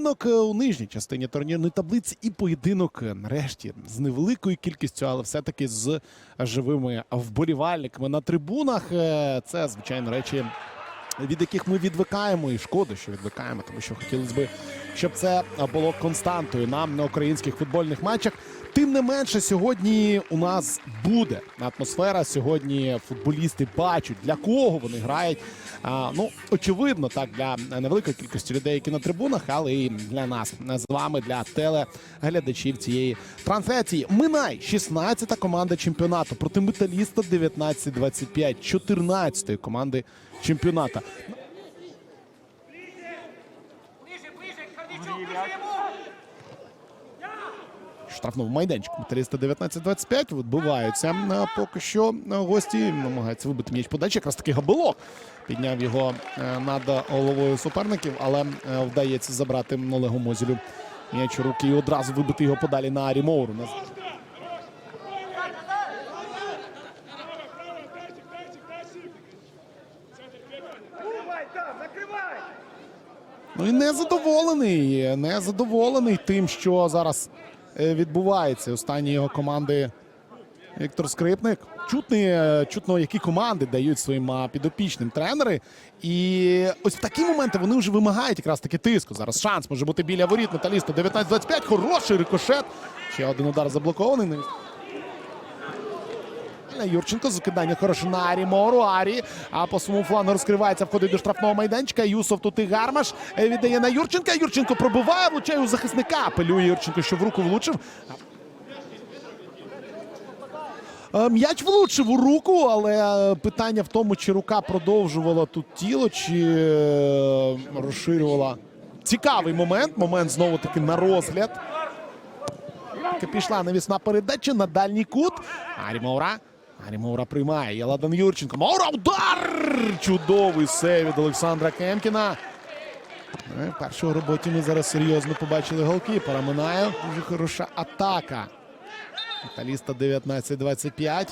Поєдинок е, у нижній частині турнірної таблиці і поєдинок е, нарешті з невеликою кількістю, але все-таки з живими вболівальниками на трибунах. Е, Це звичайно речі. Від яких ми відвикаємо, і шкода, що відвикаємо, тому що хотілося б, щоб це було константою нам на українських футбольних матчах. Тим не менше, сьогодні у нас буде атмосфера. Сьогодні футболісти бачать, для кого вони грають. А, ну, очевидно, так для невеликої кількості людей, які на трибунах, але і для нас з вами, для телеглядачів цієї трансляції. Минай 16-та команда чемпіонату проти металіста 19-25, 14-ї команди чемпіонату. Штрафному майданчику. Металіста 19-25 відбуваються е, поки що е, гості. Намагаються вибити м'яч подачі. Якраз таки габелок підняв його е, над головою суперників, але вдається забрати Олегу Мозілю м'яч у руки і одразу вибити його подалі на Арі Моуру. Ну і не задоволений, не задоволений тим, що зараз відбувається. Останні його команди Віктор Скрипник. Чутний, е, чутно, які команди дають своїм підопічним тренери. І ось в такі моменти вони вже вимагають якраз таки тиску. Зараз шанс може бути біля воріт металіста 19-25. Хороший рикошет. Ще один удар заблокований. Юрченко закидання хороше на Арі Мору. Арі а по своєму флангу розкривається, входить до штрафного майданчика. Юсов тут і Гармаш е, віддає на Юрченка. Юрченко пробиває, влучає у захисника. Апелює Юрченко, що в руку влучив. Е, М'яч влучив у руку, але е, питання в тому, чи рука продовжувала тут тіло, чи розширювала. Цікавий момент. Момент знову таки на розгляд. Пішла навісна передача на дальній кут. Арі Маура. Арі Маура приймає. Єладан Юрченко. Маура удар! Чудовий сейв від Олександра Кемкіна. Е, В першій роботі ми зараз серйозно побачили голкіпера. Минає. Дуже хороша атака. Металіста 19-25.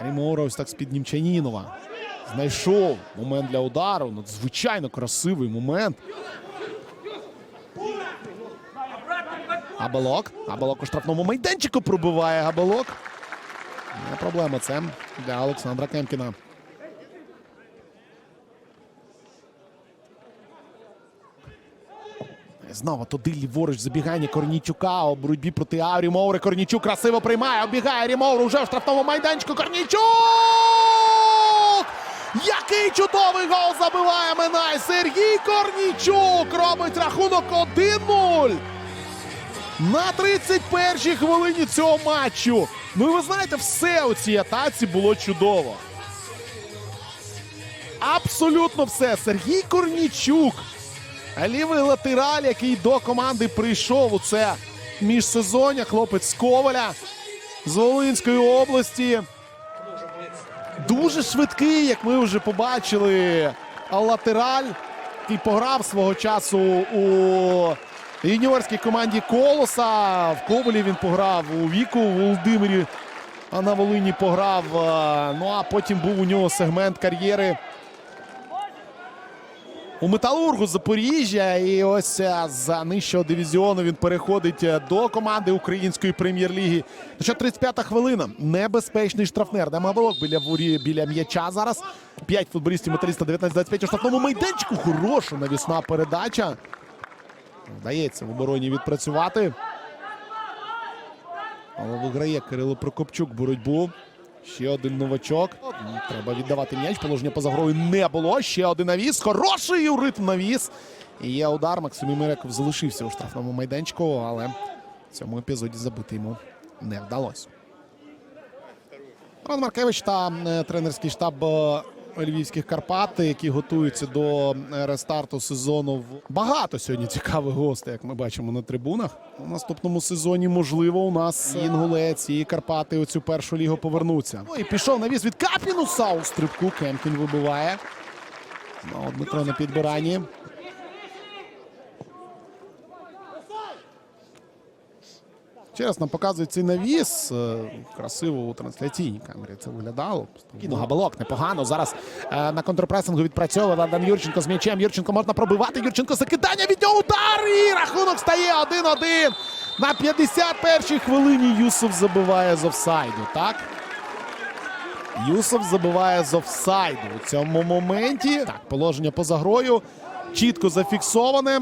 Арі Маура ось так з-під Німчанінова. Знайшов момент для удару. Надзвичайно красивий момент. Габелок. Габелок у штрафному майданчику пробиває Габелок. Не проблема це для Олександра Кемкіна. Знову туди ліворуч забігання Корнійчука у боротьбі проти Аурі Моури. Корнійчук красиво приймає. Оббігає Арі Моуру вже в штрафному майданчику. Корнійчук! Який чудовий гол забиває Минай! Сергій Корнійчук робить рахунок 1-0 на 31-й хвилині цього матчу. Ну і ви знаєте, все у цій атаці було чудово. Абсолютно все. Сергій Корнічук. Лівий латераль, який до команди прийшов у це міжсезоння. Хлопець Коваля з Волинської області. Дуже швидкий, як ми вже побачили. Латераль, який пограв свого часу у юніорській команді Колоса. В Ковалі він пограв у віку у Володимирі. А на Волині пограв. е, Ну а потім був у нього сегмент кар'єри у Металургу Запоріжжя. І ось е, з нижчого дивізіону він переходить е, до команди української прем'єр-ліги. Ну що, 35-та хвилина. Небезпечний штрафнер. Де біля ворі, біля м'яча зараз. П'ять футболістів металіста 19-25 у штрафному майданчику. Хороша навісна передача. Вдається в обороні відпрацювати. Але виграє Кирило Прокопчук боротьбу. Ще один новачок. Треба віддавати м'яч. Положення поза грою не було. Ще один навіс. Хороший ритм навіс. І є удар. Максим Миряков залишився у штрафному майданчику, але в цьому епізоді забити йому не вдалося. Роман Маркевич та е, тренерський штаб е, Львівських Карпат, які готуються до е, рестарту сезону. Багато сьогодні цікавих гостей, як ми бачимо на трибунах. У наступному сезоні, можливо, у нас і Інгулець і Карпати у цю першу лігу повернуться. Ну і пішов навіс від Капінуса у стрибку. Кемкін вибиває. Дмитро на підбиранні. Через нам показують цей навіс. е, Красиво у трансляційній камері це виглядало. Спокійно, габелок, непогано. Зараз е, на контрпресингу відпрацьовує Владан Юрченко з м'ячем. Юрченко можна пробивати. Юрченко закидання від нього удар. І рахунок стає 1-1. На 51-й хвилині Юсуф забиває з офсайду. Так? Юсуф забиває з офсайду у цьому моменті. Так, положення поза грою. Чітко зафіксоване.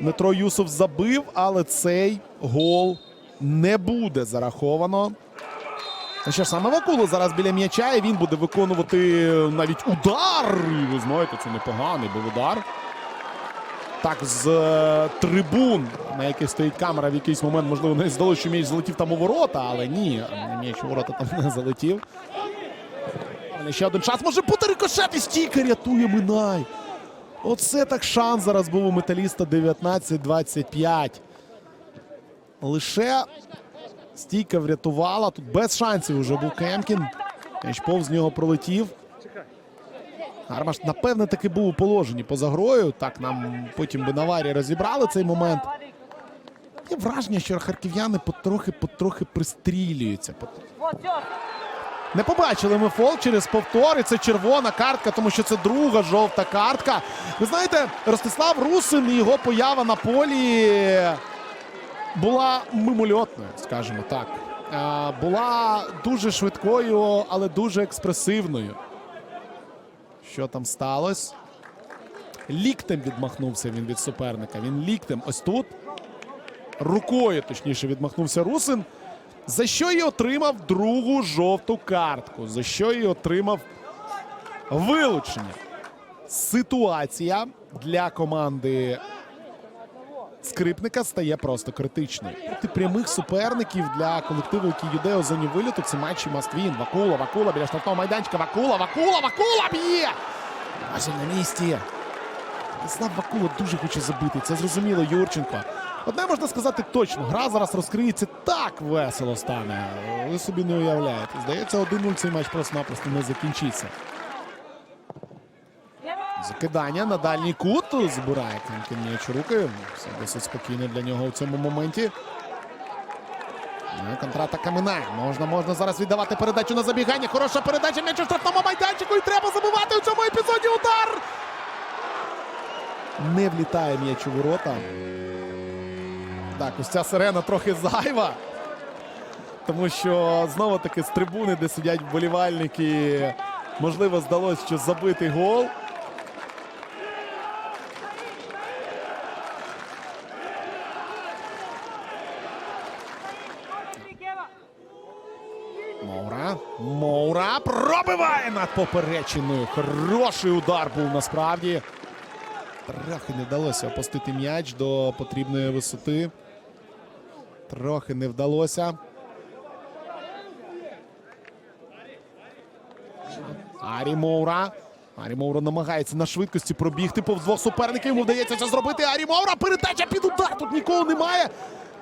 Дмитро Юсуф забив, але цей гол не буде зараховано. Ну ж, саме Вакуло зараз біля м'яча, і він буде виконувати навіть удар. І ви знаєте, це непоганий був удар. Так, з е, трибун, на яких стоїть камера, в якийсь момент, можливо, не здалося, що м'яч залетів там у ворота, але ні, м'яч у ворота там не залетів. Але ще один шанс може бути рикошет і стійка рятує Минай. Оце так шанс зараз був у металіста 19-25. Лише стійка врятувала. Тут без шансів вже був Кемкін. М'яч повз нього пролетів. Гармаш, напевне, таки був у положенні поза грою. Так нам потім би Наварі розібрали цей момент. Є враження, що харків'яни потрохи-потрохи пристрілюються. Не побачили ми фол через повтор. І це червона картка, тому що це друга жовта картка. Ви знаєте, Ростислав Русин і його поява на полі була мимольотною, скажімо так. Е, Була дуже швидкою, але дуже експресивною. Що там сталося? Ліктем відмахнувся він від суперника. Він ліктем ось тут. Рукою, точніше, відмахнувся Русин. За що і отримав другу жовту картку. За що і отримав вилучення. Ситуація для команди скрипника стає просто критичною. Проти прямих суперників для колективу, який йде у зоні виліту, це матчі Маствін. Вакула, Вакула біля штрафного майданчика. Вакула, Вакула, Вакула б'є! Майже на місці. Слав Вакула дуже хоче забити. Це зрозуміло Юрченко. Одне можна сказати точно, гра зараз розкриється так весело стане. Ви собі не уявляєте. Здається, 1-0 цей матч просто-напросто не закінчиться. Закидання на дальній кут. Збирає м'яч рукою. Все досить спокійно для нього у цьому моменті. Ну, Контратака минає. Можна, можна зараз віддавати передачу на забігання. Хороша передача м'яч у штрафному майданчику. І треба забивати у цьому епізоді удар. Не влітає м'яч у ворота. Так, ось ця сирена трохи зайва. Тому що знову таки з трибуни, де сидять вболівальники, можливо, здалося, що забитий гол. Моура. Моура пробиває над поперечиною. Хороший удар був насправді. Трохи не вдалося опустити м'яч до потрібної висоти. Трохи не вдалося. Арі Моура. Арі Моура намагається на швидкості пробігти повз двох суперників. Йому вдається це зробити. Арі Моура. Передача під удар. Тут нікого немає.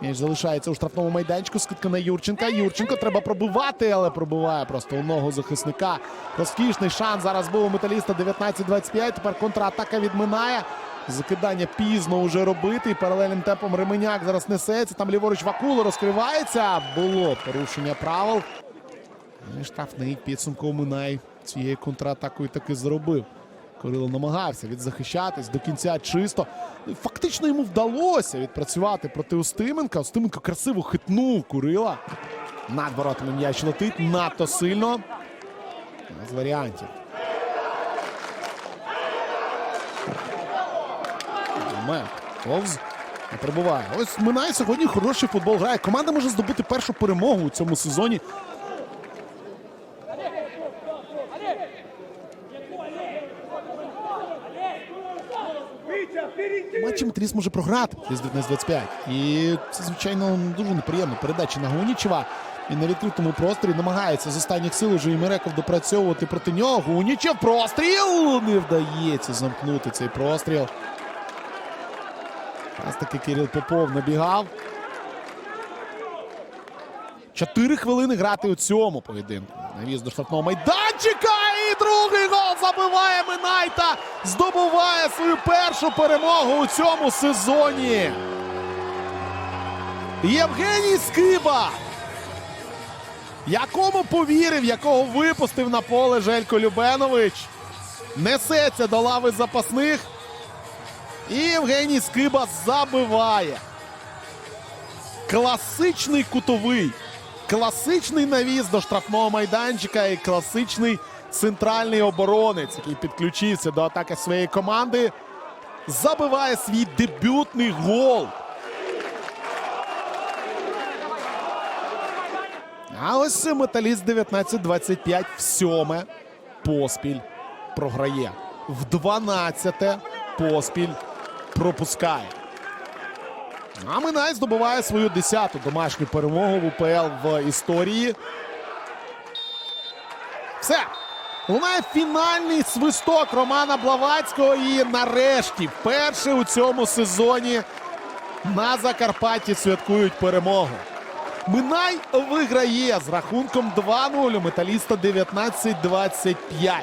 М'яч залишається у штрафному майданчику. Скидка на Юрченка. Юрченко треба пробивати, але пробиває просто у ногу захисника. Розкішний шанс зараз був у металіста 19-25. Тепер контратака відминає. Закидання пізно вже робити. І паралельним темпом Ременяк зараз несеться. Там ліворуч Вакула розкривається. Було порушення правил. І штрафний підсумку Минай цією контратакою таки зробив. Кирило намагався відзахищатись до кінця чисто. Ну, Фактично йому вдалося відпрацювати проти Устименка. Устименко красиво хитнув Курила. Над воротами м'яч летить надто сильно. З варіантів. Повз не пробуває. Ось Минай сьогодні хороший футбол грає. Команда може здобути першу перемогу у цьому сезоні. Матчі Металіст може програти з 19-25. І це, звичайно, дуже неприємно. Передача на Гунічева. І на відкритому просторі намагається з останніх сил уже і Мереков допрацьовувати проти нього. Гунічев простріл! Не вдається замкнути цей простріл. Раз таки Кирил Попов набігав. Чотири хвилини грати у цьому поєдинку. Навіз до штрафного майданчика. І другий гол забиває Минайта. Здобуває свою першу перемогу у цьому сезоні. Євгеній Скиба. Якому повірив, якого випустив на поле Желько Любенович. Несеться до лави запасних. І Євгеній Скиба забиває. Класичний кутовий. Класичний навіс до штрафного майданчика і класичний центральний оборонець, який підключився до атаки своєї команди. Забиває свій дебютний гол. А ось металіст 19-25 в сьоме поспіль програє. В 12 поспіль пропускає. А Минай здобуває свою 10-ту домашню перемогу в УПЛ в історії. Все. Лунає фінальний свисток Романа Блавацького. І нарешті, вперше у цьому сезоні на Закарпатті святкують перемогу. Минай виграє з рахунком 2-0 у металіста 19-25.